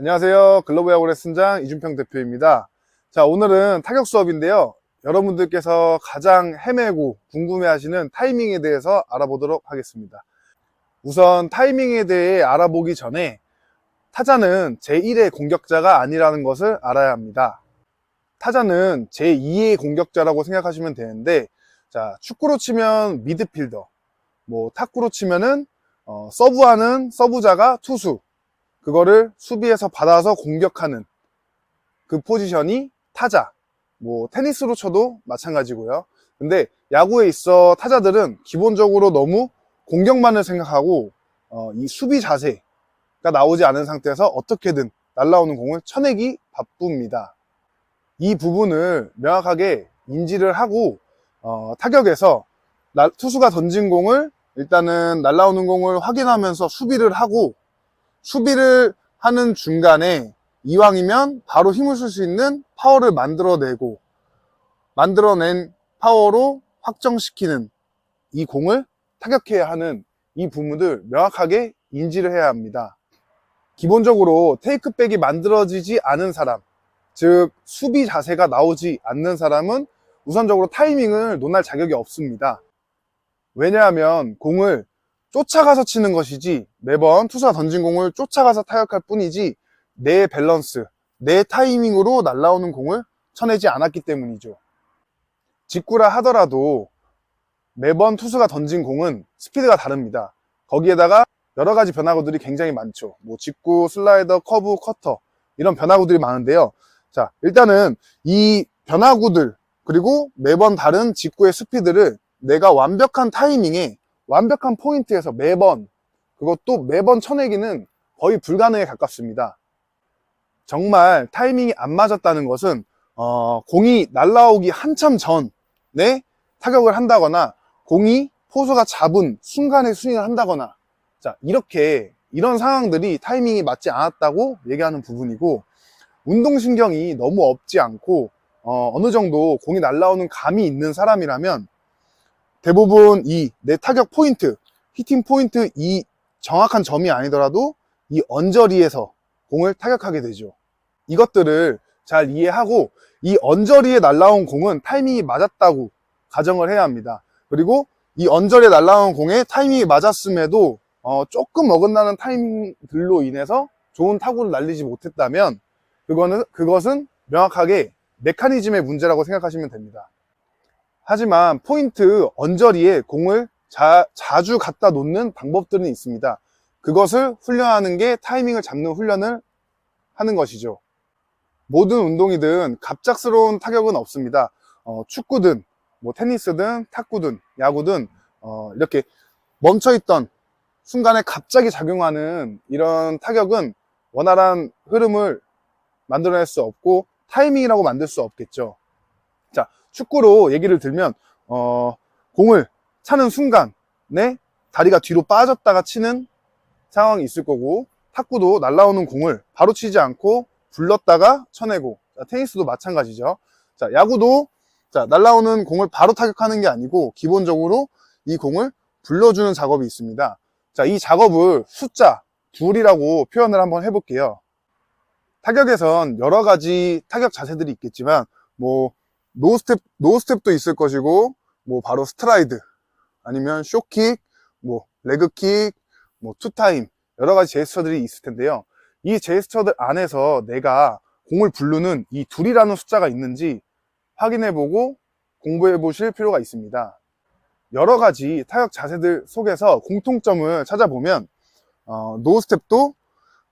안녕하세요. 글로벌 야구 레슨장 이준평 대표입니다. 자, 오늘은 타격 수업인데요. 여러분들께서 가장 헤매고 궁금해하시는 타이밍에 대해서 알아보도록 하겠습니다. 우선 타이밍에 대해 알아보기 전에 타자는 제1의 공격자가 아니라는 것을 알아야 합니다. 타자는 제2의 공격자라고 생각하시면 되는데, 자, 축구로 치면 미드필더, 뭐 탁구로 치면은 어, 서브하는 서브자가 투수, 그거를 수비에서 받아서 공격하는 그 포지션이 타자. 뭐 테니스로 쳐도 마찬가지고요. 근데 야구에 있어 타자들은 기본적으로 너무 공격만을 생각하고 어, 이 수비 자세가 나오지 않은 상태에서 어떻게든 날라오는 공을 쳐내기 바쁩니다. 이 부분을 명확하게 인지를 하고 어, 타격에서 나- 투수가 던진 공을 일단은 날라오는 공을 확인하면서 수비를 하고 수비를 하는 중간에 이왕이면 바로 힘을 쓸 수 있는 파워를 만들어내고 만들어낸 파워로 확정시키는 이 공을 타격해야 하는 이 부분을 명확하게 인지를 해야 합니다. 기본적으로 테이크백이 만들어지지 않은 사람, 즉 수비 자세가 나오지 않는 사람은 우선적으로 타이밍을 논할 자격이 없습니다. 왜냐하면 공을 쫓아가서 치는 것이지 매번 투수가 던진 공을 쫓아가서 타격할 뿐이지 내 밸런스, 내 타이밍으로 날라오는 공을 쳐내지 않았기 때문이죠. 직구라 하더라도 매번 투수가 던진 공은 스피드가 다릅니다. 거기에다가 여러 가지 변화구들이 굉장히 많죠. 뭐 직구, 슬라이더, 커브, 커터 이런 변화구들이 많은데요. 자, 일단은 이 변화구들 그리고 매번 다른 직구의 스피드를 내가 완벽한 타이밍에 완벽한 포인트에서 매번 그것도 매번 쳐내기는 거의 불가능에 가깝습니다. 정말 타이밍이 안 맞았다는 것은 어, 공이 날라오기 한참 전에 타격을 한다거나 공이 포수가 잡은 순간에 스윙을 한다거나 자 이렇게 이런 상황들이 타이밍이 맞지 않았다고 얘기하는 부분이고 운동신경이 너무 없지 않고 어, 어느 정도 공이 날라오는 감이 있는 사람이라면 대부분 이 내 타격 포인트, 히팅 포인트 이 정확한 점이 아니더라도 이 언저리에서 공을 타격하게 되죠. 이것들을 잘 이해하고 이 언저리에 날라온 공은 타이밍이 맞았다고 가정을 해야 합니다. 그리고 이 언저리에 날라온 공에 타이밍이 맞았음에도 어, 조금 어긋나는 타이밍들로 인해서 좋은 타구를 날리지 못했다면 그거는 그것은 명확하게 메커니즘의 문제라고 생각하시면 됩니다. 하지만 포인트 언저리에 공을 자, 자주 갖다 놓는 방법들은 있습니다. 그것을 훈련하는 게 타이밍을 잡는 훈련을 하는 것이죠. 모든 운동이든 갑작스러운 타격은 없습니다. 어, 축구든, 뭐 테니스든, 탁구든, 야구든, 어, 이렇게 멈춰있던 순간에 갑자기 작용하는 이런 타격은 원활한 흐름을 만들어낼 수 없고 타이밍이라고 만들 수 없겠죠. 자, 축구로 얘기를 들면, 어, 공을 차는 순간에 다리가 뒤로 빠졌다가 치는 상황이 있을 거고, 탁구도 날라오는 공을 바로 치지 않고 불렀다가 쳐내고, 자, 테니스도 마찬가지죠. 자, 야구도, 자, 날라오는 공을 바로 타격하는 게 아니고, 기본적으로 이 공을 불러주는 작업이 있습니다. 자, 이 작업을 숫자, 둘이라고 표현을 한번 해볼게요. 타격에선 여러 가지 타격 자세들이 있겠지만, 뭐, 노스텝, 노스텝도 있을 것이고, 뭐, 바로 스트라이드, 아니면 쇼킥, 뭐, 레그킥, 뭐, 투타임, 여러 가지 제스처들이 있을 텐데요. 이 제스처들 안에서 내가 공을 부르는 이 둘이라는 숫자가 있는지 확인해보고 공부해 보실 필요가 있습니다. 여러 가지 타격 자세들 속에서 공통점을 찾아보면, 어, 노스텝도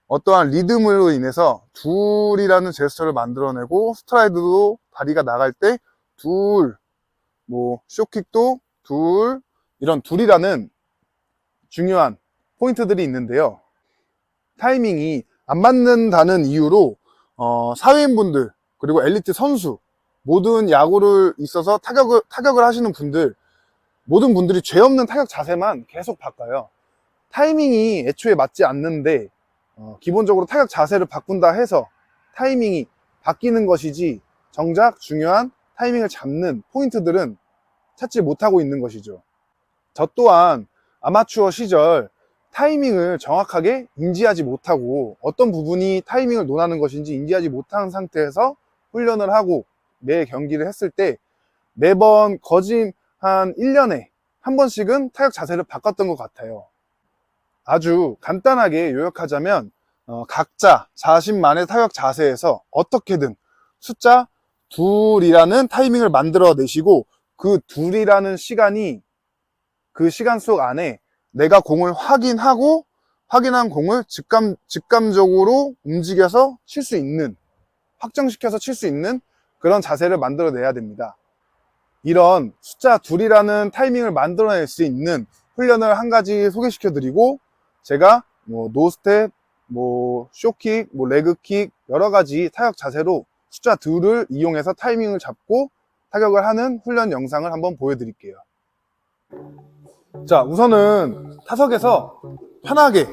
어떠한 리듬으로 인해서 둘이라는 제스처를 만들어내고 스트라이드도 다리가 나갈 때 둘, 뭐 쇼킥도 둘 이런 둘이라는 중요한 포인트들이 있는데요. 타이밍이 안 맞는다는 이유로 어, 사회인분들 그리고 엘리트 선수 모든 야구를 있어서 타격을 타격을 하시는 분들 모든 분들이 죄 없는 타격 자세만 계속 바꿔요. 타이밍이 애초에 맞지 않는데 어, 기본적으로 타격 자세를 바꾼다 해서 타이밍이 바뀌는 것이지 정작 중요한 타이밍을 잡는 포인트들은 찾지 못하고 있는 것이죠. 저 또한 아마추어 시절 타이밍을 정확하게 인지하지 못하고 어떤 부분이 타이밍을 논하는 것인지 인지하지 못한 상태에서 훈련을 하고 매 경기를 했을 때 매번 거진 한 1년에 한 번씩은 타격 자세를 바꿨던 것 같아요. 아주 간단하게 요약하자면 어, 각자 자신만의 타격 자세에서 어떻게든 숫자 둘이라는 타이밍을 만들어 내시고 그 둘이라는 시간이 그 시간 속 안에 내가 공을 확인하고 확인한 공을 직감, 직감적으로 움직여서 칠 수 있는 확정시켜서 칠 수 있는 그런 자세를 만들어 내야 됩니다. 이런 숫자 둘이라는 타이밍을 만들어낼 수 있는 훈련을 한 가지 소개시켜 드리고 제가 뭐 노스텝, 뭐 쇼킥, 뭐 레그킥 여러 가지 타격 자세로 숫자 둘을 이용해서 타이밍을 잡고 타격을 하는 훈련 영상을 한번 보여드릴게요. 자, 우선은 타석에서 편하게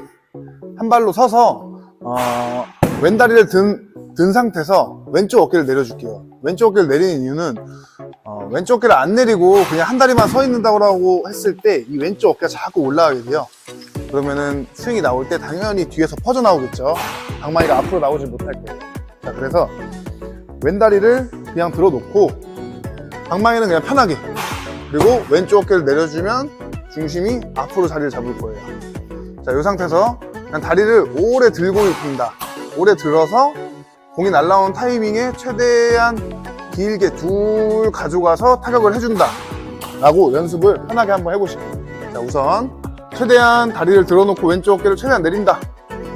한 발로 서서 어, 왼다리를 든, 든 상태에서 왼쪽 어깨를 내려줄게요. 왼쪽 어깨를 내리는 이유는 어, 왼쪽 어깨를 안 내리고 그냥 한 다리만 서 있는다고 했을 때 이 왼쪽 어깨가 자꾸 올라가게 돼요. 그러면은 스윙이 나올 때 당연히 뒤에서 퍼져 나오겠죠. 방망이가 앞으로 나오지 못할 거예요. 자, 그래서 왼다리를 그냥 들어놓고 방망이는 그냥 편하게 그리고 왼쪽 어깨를 내려주면 중심이 앞으로 자리를 잡을 거예요. 자, 이 상태에서 그냥 다리를 오래 들고 있습니다. 오래 들어서 공이 날라온 타이밍에 최대한 길게 둘 가져가서 타격을 해준다. 라고 연습을 편하게 한번 해보실게요. 자, 우선 최대한 다리를 들어놓고 왼쪽 어깨를 최대한 내린다.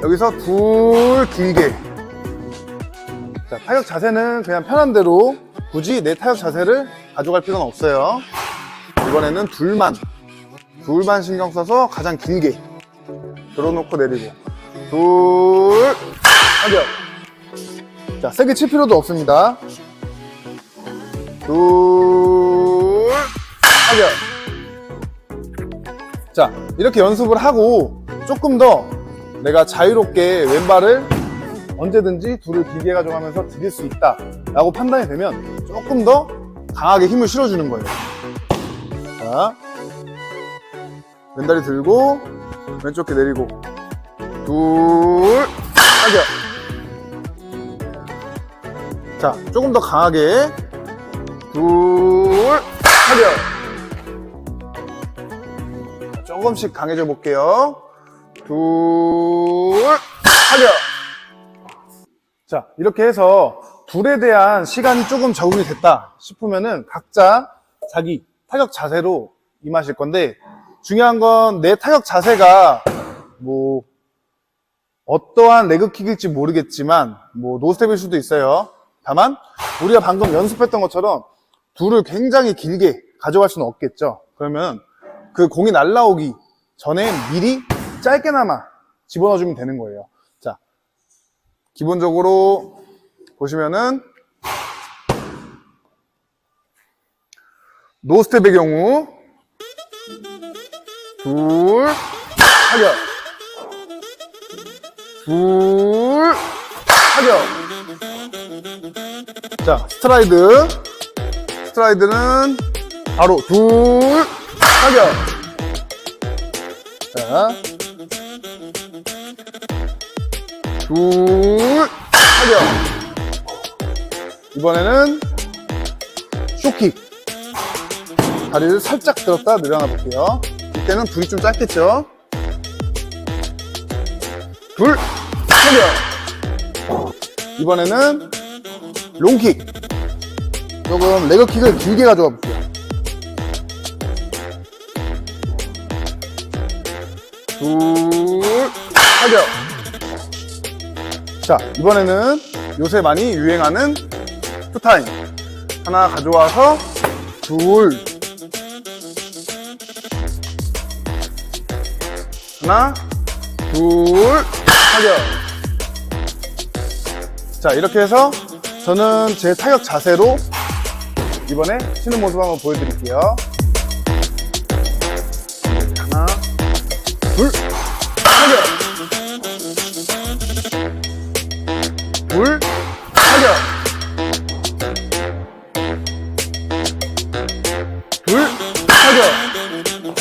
여기서 둘 길게. 자, 타격 자세는 그냥 편한 대로 굳이 내 타격 자세를 가져갈 필요는 없어요. 이번에는 둘만, 둘만 신경 써서 가장 길게 들어놓고 내리고 둘 타격. 자, 세게 칠 필요도 없습니다. 둘 타격. 자, 이렇게 연습을 하고 조금 더 내가 자유롭게 왼발을 언제든지 둘을 길게 가져가면서 드릴 수 있다 라고 판단이 되면 조금 더 강하게 힘을 실어주는 거예요. 자 왼다리 들고 왼쪽 게 내리고 둘 타격 자 조금 더 강하게 둘 타격 자, 조금씩 강해져 볼게요. 둘 타격 자, 이렇게 해서 둘에 대한 시간이 조금 적응이 됐다 싶으면은 각자 자기 타격 자세로 임하실 건데 중요한 건 내 타격 자세가 뭐 어떠한 레그킥일지 모르겠지만 뭐 노스텝일 수도 있어요. 다만 우리가 방금 연습했던 것처럼 둘을 굉장히 길게 가져갈 수는 없겠죠. 그러면 그 공이 날라오기 전에 미리 짧게나마 집어넣어주면 되는 거예요. 자, 기본적으로 보시면은 노스텝의 경우 둘 타격. 둘 타격. 자 스트라이드. 스트라이드는 바로 둘 타격. 자 둘 타격 이번에는 쇼킥 다리를 살짝 들었다 내려놔 볼게요. 이때는 둘이 좀 짧겠죠? 둘 타격 이번에는 롱킥. 조금 레그킥을 길게 가져가 볼게요. 둘. 타격 자, 이번에는 요새 많이 유행하는 투타임. 하나 가져와서, 둘. 하나, 둘, 타격. 자, 이렇게 해서 저는 제 타격 자세로 이번에 치는 모습 한번 보여드릴게요. 둘, 타격. 둘, 타격.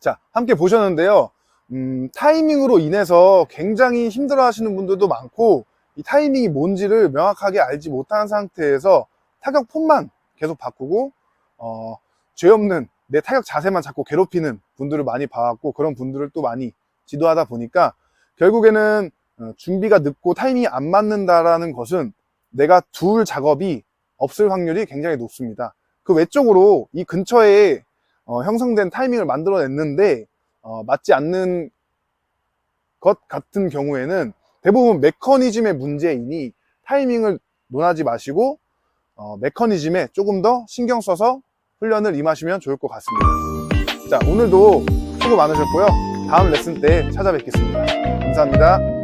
자, 함께 보셨는데요. 음, 타이밍으로 인해서 굉장히 힘들어 하시는 분들도 많고, 이 타이밍이 뭔지를 명확하게 알지 못한 상태에서 타격 폼만 계속 바꾸고, 어, 죄 없는 내 타격 자세만 자꾸 괴롭히는 분들을 많이 봐왔고, 그런 분들을 또 많이 지도하다 보니까, 결국에는 어, 준비가 늦고 타이밍이 안 맞는다라는 것은 내가 둘 작업이 없을 확률이 굉장히 높습니다. 그 외적으로 이 근처에 어, 형성된 타이밍을 만들어냈는데 어, 맞지 않는 것 같은 경우에는 대부분 메커니즘의 문제이니 타이밍을 논하지 마시고 어, 메커니즘에 조금 더 신경 써서 훈련을 임하시면 좋을 것 같습니다. 자 오늘도 수고 많으셨고요. 다음 레슨 때 찾아뵙겠습니다. 감사합니다.